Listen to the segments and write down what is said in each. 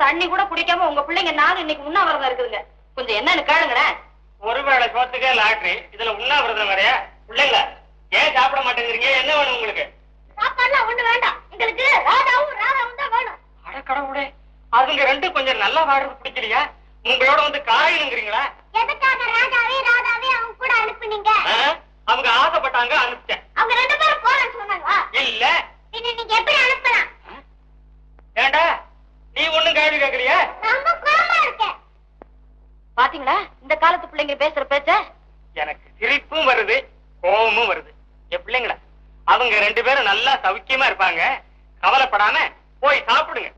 தண்ணி கூட குடிக்காம உங்க பிள்ளைங்க நானும் இன்னைக்கு உண்ணாவிரதம் இருக்குதுங்க. கொஞ்சம் என்னன்னு கேளுங்களேன் ஒருவேளை சோத்துக்கே லாட்ரி இதுல உண்ணாவிரதம் வேறையா? பிள்ளைங்கள ஏன் சாப்பிட மாட்டேங்கிறீங்க? என்ன வேணும் உங்களுக்கு? சாப்பாடுலாம் ஒண்ணு வேண்டாம். எங்களுக்கு ராதாவும் ராதாவும் தான் வேணும். அட கடவுளே அதுங்க ரெண்டும் கொஞ்சம் நல்லா வாடுறது பிடிக்கலையா? உங்களோட வந்து காயணுங்கிறீங்களா எதுக்காக ராதாவே ராதாவே அவங்க கூட அனுப்புனீங்க? அவங்க ஆசைப்பட்டாங்க அனுப்பிச்சேன். அவங்க ரெண்டு பேரும் போறேன்னு சொன்னாங்களா? இல்ல. நீங்க எப்படி அனுப்பலாம்? ஏண்டா? நீ ஒண்ணும் கேள்வி கேட்கலையா? பாத்தீங்களா? இந்த காலத்து பிள்ளைங்க பேசுற பேச்ச? எனக்கு சிரிப்பும் வருது கோபமும் வருது. என் பிள்ளைங்கள அவங்க ரெண்டு பேரும் நல்லா சௌக்கியமா இருப்பாங்க. கவலைப்படாம போய் சாப்பிடுங்க.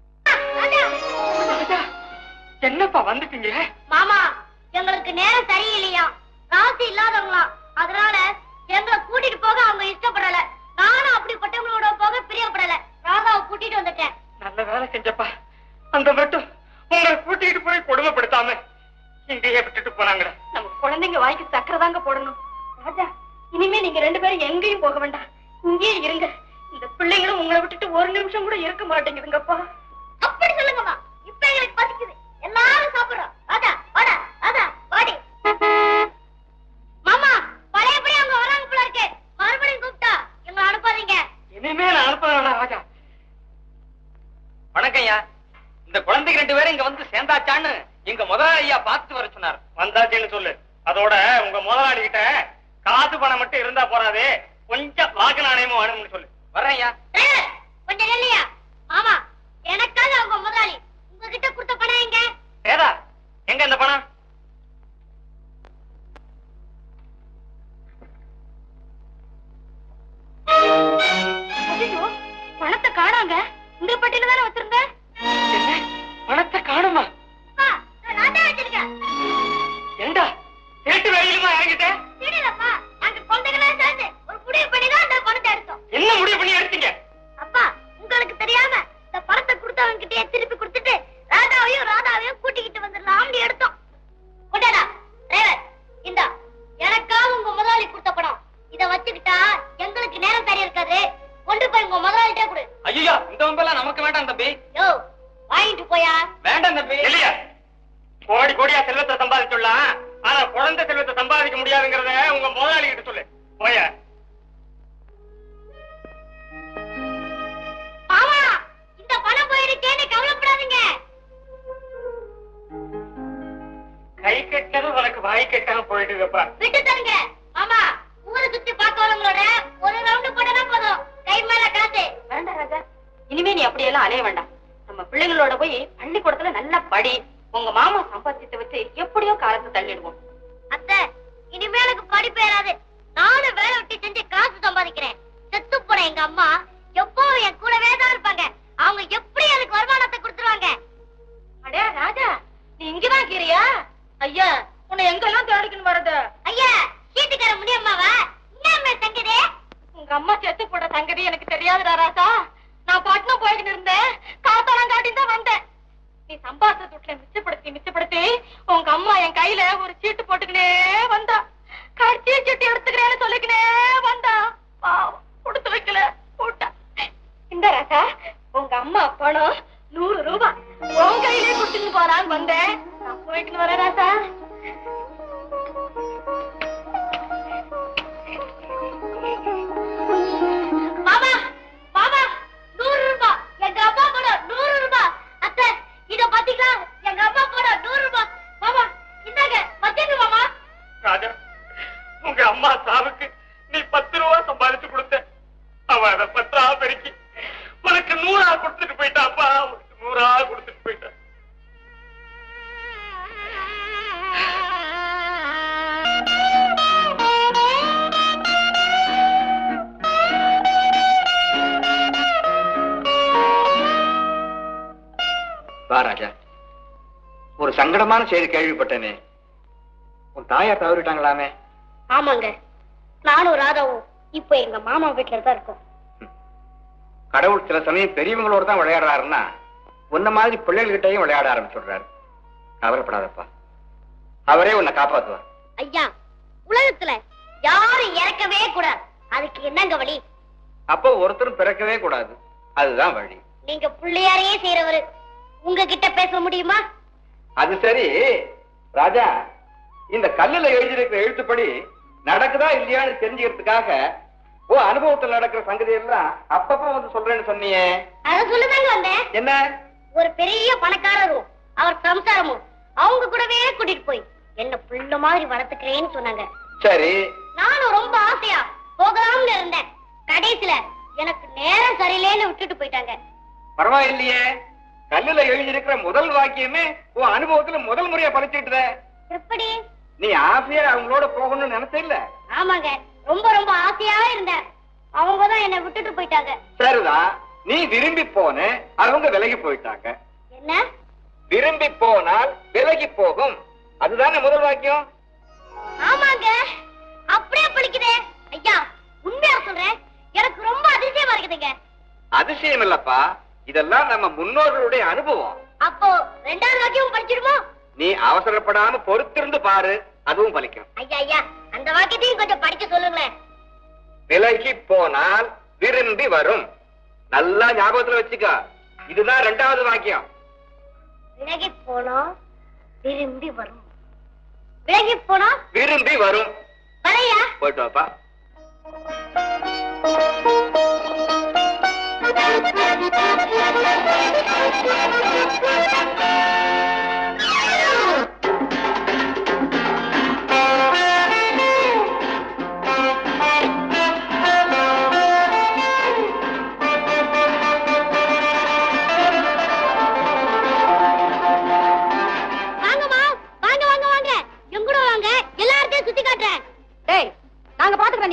என்னப்பா வந்துட்டீங்க? மாமா எங்களுக்கு நேரம் சரியில்லையா? ராசி இல்லாதவங்களாம் அதனால எங்களை கூட்டிட்டு போக அவங்க இஷ்டப்படல. நானும் அப்படிப்பட்டவங்களோட போக பிரியப்படல. ராதாவை கூட்டிட்டு வந்துட்டேன். நல்ல வேலை செஞ்சப்பா. அந்த மட்டும் உங்களை கூட்டிட்டு போய் கொடுமைப்படுத்தாம இங்கேயே விட்டுட்டு போனாங்கடா. நம்ம குழந்தைங்க வாய்க்கு சக்கரை தாங்க போடணும். ராஜா இனிமே நீங்க ரெண்டு பேரும் எங்கேயும் போக வேண்டாம். இங்கேயே இருங்க. இந்த பிள்ளைங்களும் உங்களை விட்டுட்டு ஒரு நிமிஷம் கூட இருக்க மாட்டேங்குதுங்கப்பா. சேர்ந்தாச்சான்னு எங்க முதலாளியா பார்த்து வர சொன்னார். வந்தாச்சுன்னு சொல்லு. அதோட உங்க முதலாளி கிட்ட காசு பணம் மட்டும் இருந்தா போறாதே. கொஞ்சம் வாக்கு நாணயமும் வேணும்னு சொல்லு. ஏய், கொஞ்சம் இல்லையா மாமா எனக்காக அவங்க முதலாளி உங்ககிட்ட கொடுத்த பணம் எங்க? ஏதா எங்க இந்த பணம்? ஐயோ பணத்தை காணாங்க. இந்த பட்டியல தானே வச்சிருந்தேன் வம்பெல்லாம் நமக்கு வேண்டாம் தம்பி. யோ வாங்கிட்டு போயா? வேண்டாம் தம்பி. இல்லையா? கோடி கோடியா செல்வத்தை சம்பாதிச்சுடலாம் ஆனா குழந்தை செல்வத்தை சம்பாதிக்க முடியாதுங்கிறத உங்க முதலாளி கிட்ட சொல்லு. போய. கை கெட்டது உனக்கு வாய் கெட்டாம போயிட்டுதப்பா விட்டு தருங்க மாமா ஊரை சுத்தி பார்க்கவங்களோட ஒரு ரவுண்டு போட்டா போதும் கை மேல காசு வேண்டாம் ராஜா இனிமே நீ அப்படியெல்லாம் அலைய வேண்டாம். நம்ம பிள்ளைங்களோட போய் பள்ளிக்கூடத்துல நல்லா படி. உங்க மாமா சம்பாத்தியத்தை வச்சு எப்படியோ காலத்தை தள்ளிடுவோம். அத்தை இனிமே எனக்கு படிப்பு ஏறாது நானும் வேலை விட்டு செஞ்சு காசு சம்பாதிக்கிறேன். செத்து போன எங்க அம்மா எப்பவும் என் கூடவே தான் இருப்பாங்க. அவங்க எப்படி எனக்கு வருமானத்தை கொடுத்துருவாங்க? அடே ராஜா நீ இங்கதான் இருக்கிறியா? ஐயா உன்னை எங்கெல்லாம் தேடிக்கணும் வரது ஐயா சீட்டுக்கார முடியம்மாவா உங்க அம்மா செத்து போட தங்கதி எனக்கு தெரியாதுடா ராசா நான் பட்டணம் போய்கிட்டு இருந்தேன். காத்தாலாம் காட்டி தான் வந்தேன். நீ சம்பாதிச்ச துட்டுல மிச்சப்படுத்தி மிச்சப்படுத்தி உங்க அம்மா என் கையில ஒரு சீட்டு போட்டுக்கினே வந்தா. கடைசி சீட்டு எடுத்துக்கிறேன்னு சொல்லிக்கினே வந்தா. கொடுத்து வைக்கல போட்டா இந்த ராசா உங்க அம்மா பணம் நூறு ரூபாய். உன் கையிலே கொடுத்துட்டு போறான்னு வந்தேன். நான் போய்க்கின்னு வரேன் ராசா. உங்க அம்மா சாவுக்கு நீ பத்து ரூபா சம்பாதிச்சு கொடுத்த. அவ அதை பத்தா பெருக்கி. உனக்கு நூறா கொடுத்துட்டு போயிட்டாப்பா உனக்கு நூறா கொடுத்துட்டு போயிட்டா. வா ராஜா. ஒரு சங்கடமான செய்தி கேள்விப்பட்டேனே. உன் தாயார் தவறிட்டாங்களாமே? ஆமாங்க. நானும் ராதாவும் இப்போ எங்க மாமா வீட்டுல தான் இருக்கோம். கடவுள் சில சமயம் பெரியவங்களோட தான் விளையாடுறாருன்னா உன்ன மாதிரி பிள்ளைகள்கிட்டயும் விளையாட ஆரம்பிச்சுடுறாரு. கவலைப்படாதப்பா. அவரே உன்னை காப்பாத்துவார். ஐயா உலகத்துல யாரும் இறக்கவே கூடாது. அதுக்கு என்னங்க வழி? அப்போ ஒருத்தரும் பிறக்கவே கூடாது. அதுதான் வழி. நீங்க பிள்ளையாரையே செய்யறவரு உங்ககிட்ட பேச முடியுமா? அது சரி. ராஜா இந்த கல்லுல எழுதியிருக்கிற எழுத்துப்படி நடக்குதா இல்லையான்னு தெரிஞ்சுக்கிறதுக்காக ஓ அனுபவத்துல நடக்கிற சங்கதி எல்லாம் அப்பப்ப வந்து சொல்றேன்னு சொன்னியே. அத சொல்லதாங்க வந்தேன். என்ன? ஒரு பெரிய பணக்காரரும் அவர் சம்சாரமும் அவங்க கூடவே கூட்டிட்டு போய் என்ன புள்ள மாதிரி வளர்த்துக்கிறேன்னு சொன்னாங்க. சரி. நானும் ரொம்ப ஆசையா போகலாம்னு இருந்தேன். கடைசியில எனக்கு நேரம் சரியில்லைன்னு விட்டுட்டு போயிட்டாங்க. பரவாயில்லையே. கல்லுல எழுதியிருக்கிற முதல் வாக்கியமே உன் அனுபவத்துல முதல் முறையா படிச்சுட்டு எப்படி? நீ ஆசையா அவங்களோட போகணும்னு நினைச்ச இல்ல? ஆமாங்க. ரொம்ப ரொம்ப ஆசையாவே இருந்தேன். அவங்க தான் என்னை விட்டுட்டு போயிட்டாங்க. சரிதான் நீ விரும்பி போன அவங்க விலகி போயிட்டாங்க. என்ன? விரும்பி போனால் விலகி போகும். அதுதானே முதல் வாக்கியம்? ஆமாங்க. அப்படியே பழிக்குதே ஐயா உண்மையா சொல்றேன். எனக்கு ரொம்ப அதிசயமா இருக்குதுங்க. அதிசயம் இல்லப்பா. இதெல்லாம் நம்ம முன்னோர்களுடைய அனுபவம். அப்போ ரெண்டாவது வாக்கியம் படிச்சிடுமோ நீ அவசரப்படாம பொறுத்திருந்து பாரு அதுவும் பலிக்கும். ஐயா ஐயா அந்த வாக்கியத்தையும் கொஞ்சம் படிக்க சொல்லுங்களேன். விலகி போனால் விரும்பி வரும். நல்லா ஞாபகத்துல வச்சுக்க. இதுதான் ரெண்டாவது வாக்கியம். விலகி போனா விரும்பி வரும். விலகி போனா விரும்பி வரும். வரையா போயிட்டு வாப்பா. வாங்கம்மா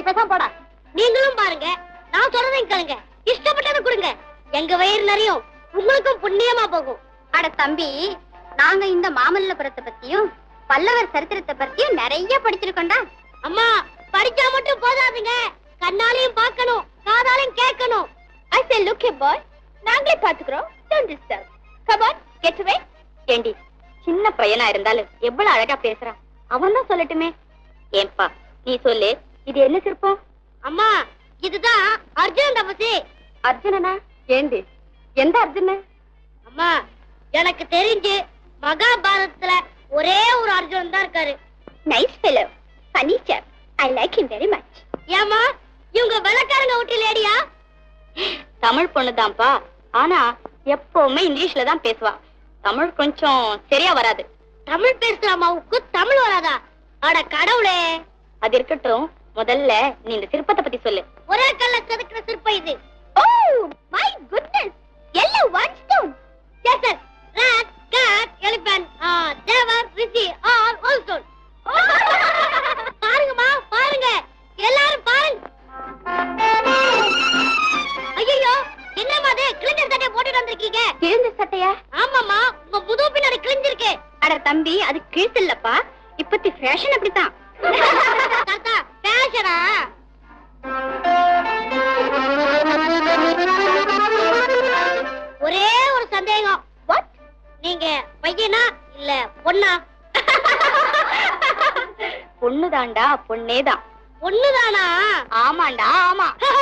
பேசாம போடா. நீங்களும் பாருங்க. நான் சொல்றதையும் கேளுங்க. இஷ்டப்பட்டதை கொடுங்க. எங்க வயிறு நிறையும். உங்களுக்கும் புண்ணியமா போகும். அட தம்பி நாங்க இந்த மாமல்லபுரத்தை பத்தியும் பல்லவர் சரித்திரத்தை பத்தியும் நிறைய படிச்சிருக்கோம்டா. அம்மா படிச்சா மட்டும் போதாதுங்க. கண்ணாலையும் பார்க்கணும் காதாலையும் கேட்கணும். ஐ சே லுக் ஏ பாய் நாங்களே பாத்துக்கிறோம் don't disturb come on get away ஏண்டி சின்ன பையனா இருந்தாலும் எவ்வளவு அழகா பேசுறான். அவன் தான் சொல்லட்டுமே. ஏன்பா நீ சொல்லு. இது என்ன சிற்பம்? அம்மா இதுதான் அர்ஜுனன் தபசு அர்ஜுனனா? ஏண்டி? எந்த அர்ஜுனன்? அம்மா எனக்கு தெரிஞ்சு மகாபாரதத்துல ஒரே ஒரு அர்ஜுனன் தான் இருக்காரு. Nice fellow funny chap I like him very much ஏமா இவங்க வெள்ளக்காரங்க விட்டு லேடியா? தமிழ் பொண்ணுதான்ப்பா. ஆனா எப்பவுமே இங்கிலீஷ்ல தான் பேசுவா. தமிழ் கொஞ்சம் சரியா வராது. தமிழ் பேசுற அம்மாவுக்கு தமிழ் வராதா? அட கடவுளே. அது இருக்கட்டும். முதல்ல நீ இந்த சிற்பத்தை பத்தி சொல்லு. ஒரே கல்ல செதுக்கிற சிற்பம் இது. ஓ! பொண்ணுதான்டா பொண்ணேதான். பொண்ணுதானா ஆமாண்டா ஆமா.